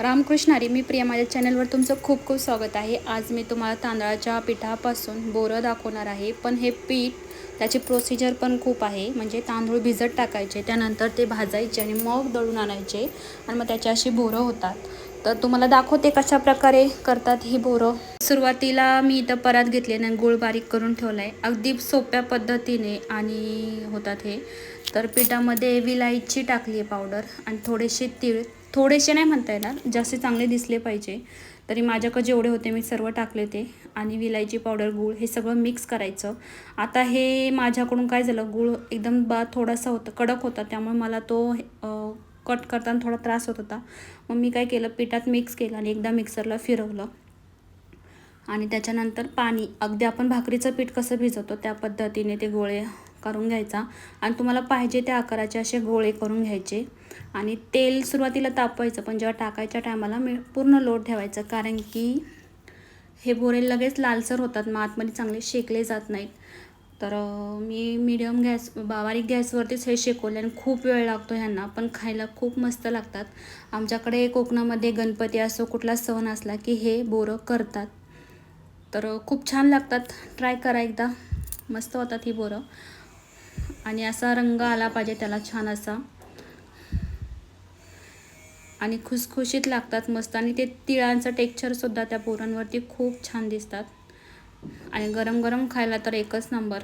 रामकृष्ण हरी मी प्रिया माझ्या चॅनलवर तुमचं खूप खूप स्वागत आहे. आज मी तुम्हाला तांदळाच्या पिठापासून बोरं दाखवणार आहे पण हे पीठ त्याची प्रोसिजर पण खूप आहे. म्हणजे तांदूळ भिजत टाकायचे त्यानंतर ते भाजायचे आणि मग दळून आणायचे आणि मग त्याची अशी बोरं होतात. तर तुम्हाला दाखवते कशा प्रकारे करतात ही बोरं. सुरुवातीला मी इथं परात घेतली आणि गुळ बारीक करून ठेवला आहे अगदी सोप्या पद्धतीने आणि होतात हे. तर पिठामध्ये विलायची टाकली आहे पावडर आणि थोडेसे तीळ. थोडेसे नाही म्हणता येणार जास्त चांगले दिसले पाहिजे. तरी माझ्याकडे जेवढे होते मी सर्व टाकले ते आणि विलायची पावडर गूळ हे सगळं मिक्स करायचं. आता हे माझ्याकडून काय झालं गूळ एकदम बा थोडासा होता कडक होता. त्यामुळे मला तो कट करताना थोडा त्रास होत होता. मग मी काय केलं पिठात मिक्स केलं आणि एकदा मिक्सरला फिरवलं. आणि त्याच्यानंतर पाणी अगदी आपण भाकरीचं पीठ कसं भिजवतो त्या पद्धतीने ते गोळे करून घ्यायचा. आणि तुम्हाला पाहिजे त्या आकाराचे असे गोळे करून घ्यायचे. आणि तेल सुरुवातीला तापवायचं पण जेव्हा टाकायच्या टायमाला मी पूर्ण लोट ठेवायचं. कारण की हे बोरे लगेच लालसर होतात मग आतमध्ये चांगले शेकले जात नाहीत. तर मी मीडियम गॅस बारीक गॅसवरतीच हे शेकवले आणि खूप वेळ लागतो ह्यांना पण खायला खूप मस्त लागतात. आमच्याकडे कोकणामध्ये गणपती असो कुठला सण असला की हे बोरं करतात. तर खूप छान लागतात. ट्राय करा एकदा. मस्त होतात ही बोरं. आणि असा रंग आला पाहिजे त्याला छान असा. आणि खुसखुशीत लागतात मस्त. आणि ते तिळांचं टेक्स्चरसुद्धा त्या पोरांवरती खूप छान दिसतात. आणि गरम गरम खायला तर एकच नंबर.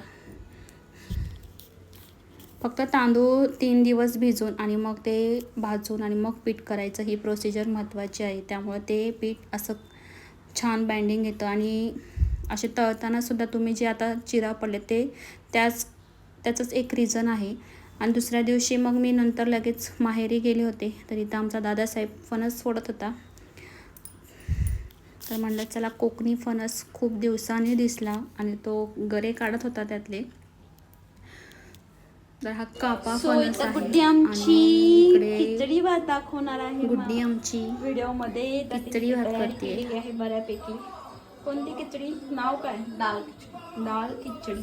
फक्त तांदूळ तीन दिवस भिजून आणि मग ते भाजून आणि मग पीठ करायचं. ही प्रोसिजर महत्त्वाची आहे. त्यामुळे ते पीठ असं छान बँडिंग येतं. आणि असे तळतानासुद्धा तुम्ही जे आता चिरा पडले ते त्याच त्याचंच एक रिझन आहे. आणि दुसऱ्या दिवशी मग मी नंतर लगेच माहेरी गेले होते. तर इथं आमचा दादासाहेब फणस फोडत होता. तर म्हणलं चला कोकणी फणस खूप दिवसांनी दिसला आणि तो गरे काढत होता त्यातले. तर हा कापा फणस गुड्डी आमची. खिचडी भात दाखवणार आहे गुड्डी आमची. व्हिडिओमध्ये तर खिचडी भात आहे बऱ्यापैकी. कोणती खिचडी? नाव काय? दाल डाळ खिचडी.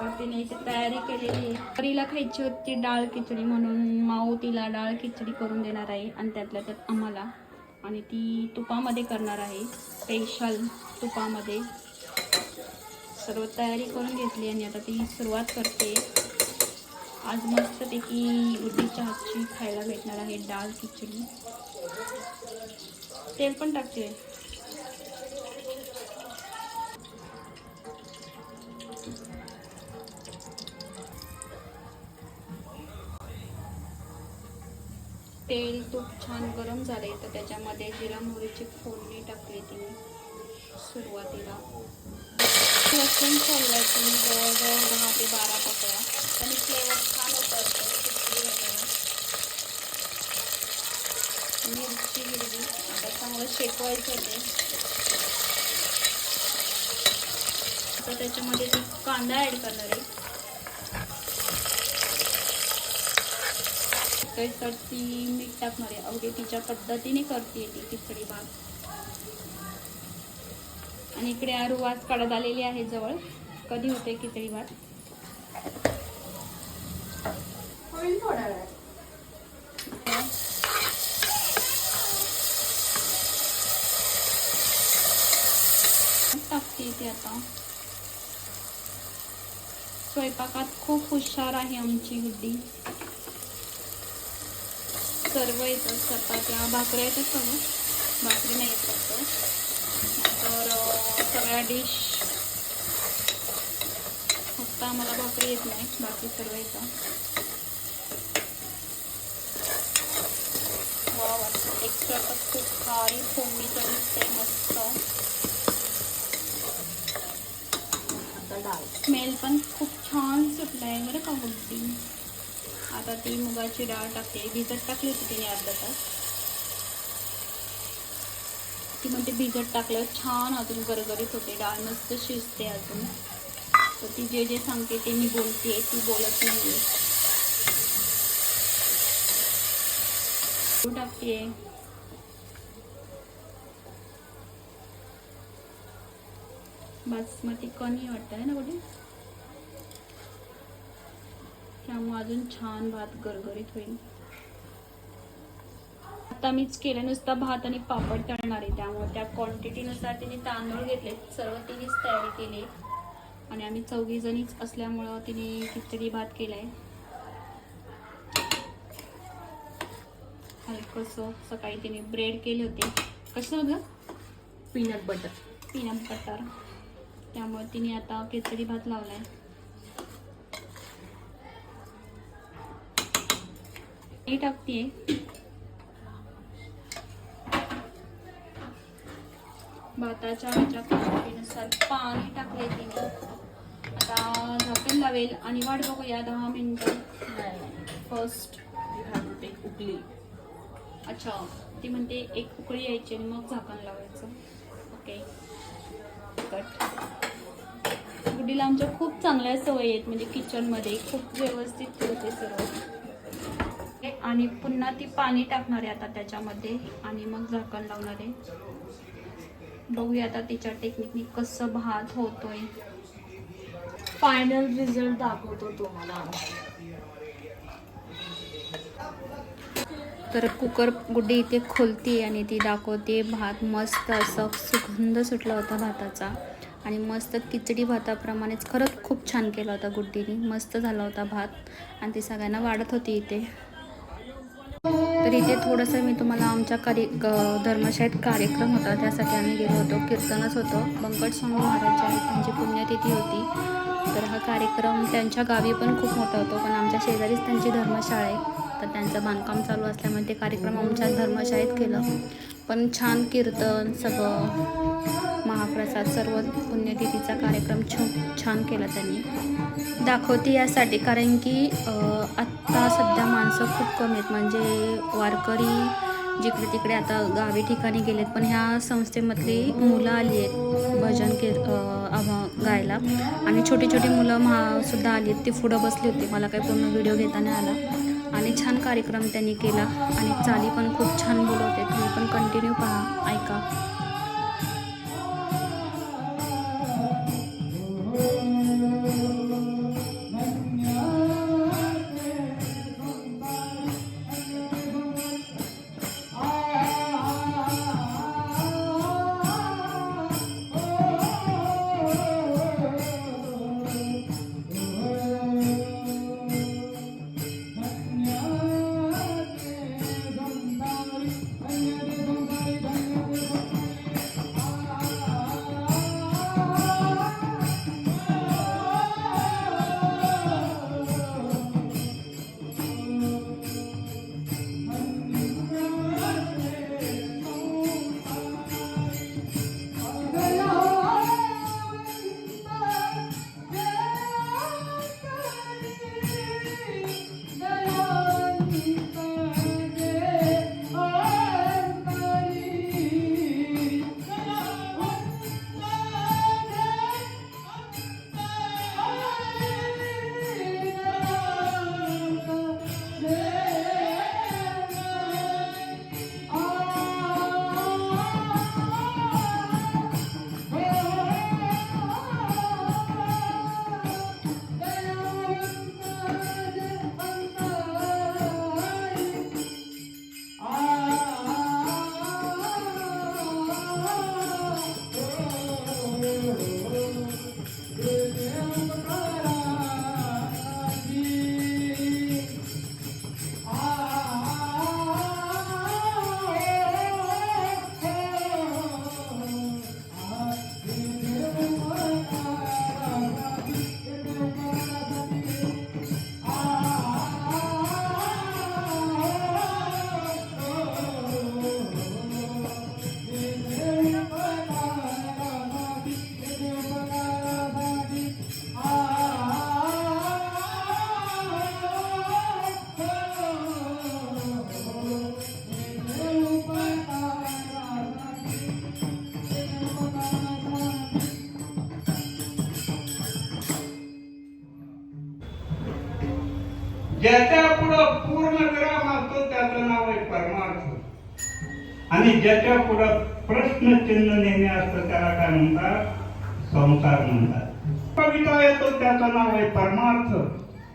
तर तिने इथे तयारी केलेली आहे. परीला खायची होती डाळ खिचडी म्हणून. माऊ तिला डाळ खिचडी करून देणार आहे आणि त्यातल्या त्यात आम्हाला. आणि ती तुपामध्ये करणार आहे. स्पेशल तुपामध्ये. सर्व तयारी करून घेतली आणि आता ती सुरुवात करते. आज मस्तपैकी उडीच्या हातची खायला भेटणार आहे डाळ खिचडी. तेल पण टाकते. तेल तूप छान गरम झाले तर त्याच्यामध्ये जिरा मोहरीची फोडणी टाकली ती सुरुवातीला. लसूण सोलवायचं मी जवळजवळ दहा ते बारा पकड्या आणि फ्लेवर छान होतं मिरची हिरवी. आता चांगलं शेकवायचं ते. आता त्याच्यामध्ये कांदा ॲड करणार आहे. तर ती मीठ टाकणार आहे अवघे तिच्या पद्धतीने करते ती खिचडी भात. आणि इकडे आरू वाज काढत आलेली आहे जवळ. कधी होते खिचडी भात? होईल थोडा वेळ. टाकते ती आता. स्वयंपाकात खूप हुशार आहे आमची गुड्डी. सर्व येतं चपात्या भाकऱ्या येतात सगळं भाकरी नाही येत फक्त. तर सगळ्या डिश फक्त आम्हाला भाकरी येत नाही. बाकी सर्व येतं तर खूप भारी फोडणीचं दिसतंय मस्त. स्मेल पण खूप छान सुटला आहे बरं का गुड्डी आता ती मुगाची डाळ टाकते. भिजत टाकली होती तिने अर्धा तास. ती म्हणते भिजत टाकल्यावर छान अजून गरगरीत होते. डाळ मस्त शिजते अजून. तर ती जे जे सांगते ते मी बोलते ती बोलत नाही टाकते बासमती कमी वाटतं आहे ना कुठे त्यामुळे अजून छान भात गरगरीत होईल. आत्ता मीच केलं नुसता भात आणि पापड तळणार. आहे त्यामुळे त्या क्वांटिटीनुसार तिने तांदूळ घेतले. सर्व तिनेच तयारी केली. आणि आम्ही चौघी जणीच असल्यामुळं तिने खिचडी भात केलाय. हलकंसं सकाळी तिने ब्रेड केले होते. कसं होतं? पीनट बटर पीनट बटर त्यामुळे तिने आता खिचडी भात लावलाय. हे टाकतीये. भाताच्या ह्याच्या क्वांटिटीनुसार पाणी टाकले तिने. आता झाकण लावेल आणि वाट बघूया दहा मिनिटं. फर्स्ट उकली अच्छा ती म्हणते एक उकळी यायची आणि मग झाकण लावायचं. ओके कट गुडीला आमच्या खूप चांगल्या सवयी आहेत म्हणजे किचनमध्ये खूप व्यवस्थित ठेवते सर्व. आणि पुन्हा ती पाणी टाकणार आहे आता त्याच्यामध्ये. आणि मग झाकण लावणार आहे. बघूया आता तिच्या टेक्निकनी कसं भात होतोय. फायनल रिझल्ट दाखवतो तुम्हाला तर कुकर गुड्डी इथे खोलती आणि ती दाखवते भात मस्त असं सुगंध सुटला होता भाताचा. आणि मस्त खिचडी भाताप्रमाणेच खरंच खूप छान केला होता गुड्डीने. मस्त झाला होता भात. आणि ती सगळ्यांना वाढत होती इथे. तर इथे थोडंसं मी तुम्हाला आमच्या कार्य धर्मशाळेत कार्यक्रम होता. त्यासाठी आम्ही गेलो होतो. कीर्तनच होतं. बंकट स्वामी महाराज आहेत त्यांची पुण्यतिथी होती. तर हा कार्यक्रम त्यांच्या गावी पण खूप मोठा होतो. पण आमच्या शेजारीच त्यांची धर्मशाळा आहे. तर त्यांचं बांधकाम चालू असल्यामुळे ते कार्यक्रम आमच्या धर्मशाळेत केलं. पण छान कीर्तन सगळं. महाप्रसाद सर्व पुण्यतिथीचा कार्यक्रम छ छान केला त्यांनी. दाखवते यासाठी कारण की आत्ता सध्या माणसं खूप कमी आहेत. म्हणजे वारकरी जिकडे तिकडे आता गावी ठिकाणी गेलेत पण ह्या संस्थेमधली मुलं आली आहेत भजन कीर गायला. आणि छोटी छोटी मुलं महा सुद्धा आली आहेत. ती पुढं बसली होती. मला काही पूर्ण व्हिडिओ घेता नाही आला. आणि छान कार्यक्रम त्यांनी केला आणि चाली पण खूप छान बोलवते. तुम्ही पण कंटिन्यू पहा ऐका. आणि ज्याच्या पुढे प्रश्नचिन्ह नेहमी असतं त्याला काय म्हणतात? संसार म्हणतात. कविता येतो त्याचं नाव आहे परमार्थ.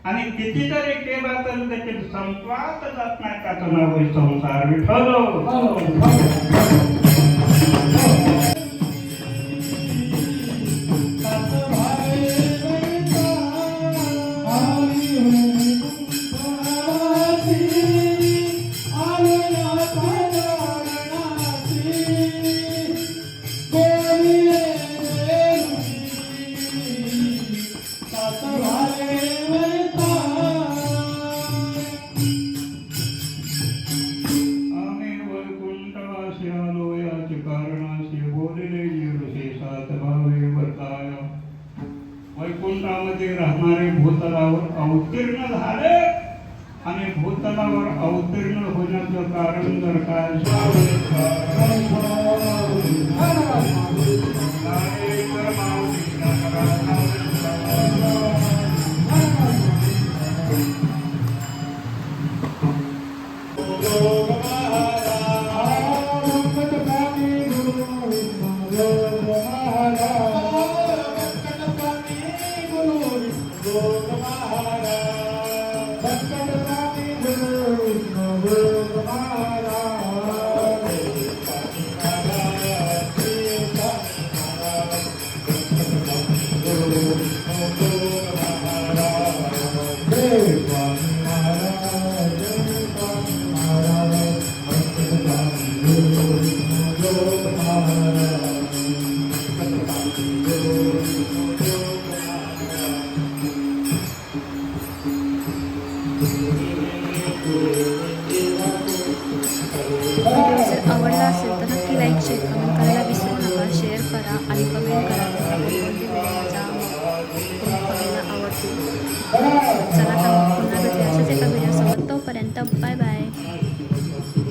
आणि किती जरी केला तरी त्याचे संपवात जात नाही त्याचं नाव आहे संसार विठल हो, हो, हो. कृष्णामध्ये राहणारे भूतलावर अवतीर्ण झाले आणि भूतलावर अवतीर्ण होण्याचं कारण जर काय लाईक विसरू नका. शेअर करा आणि कमेंट करा. आवडतो? चला तर पुन्हा भेटूया. अशाच एका व्हिडिओसोबत. तोपर्यंत बाय बाय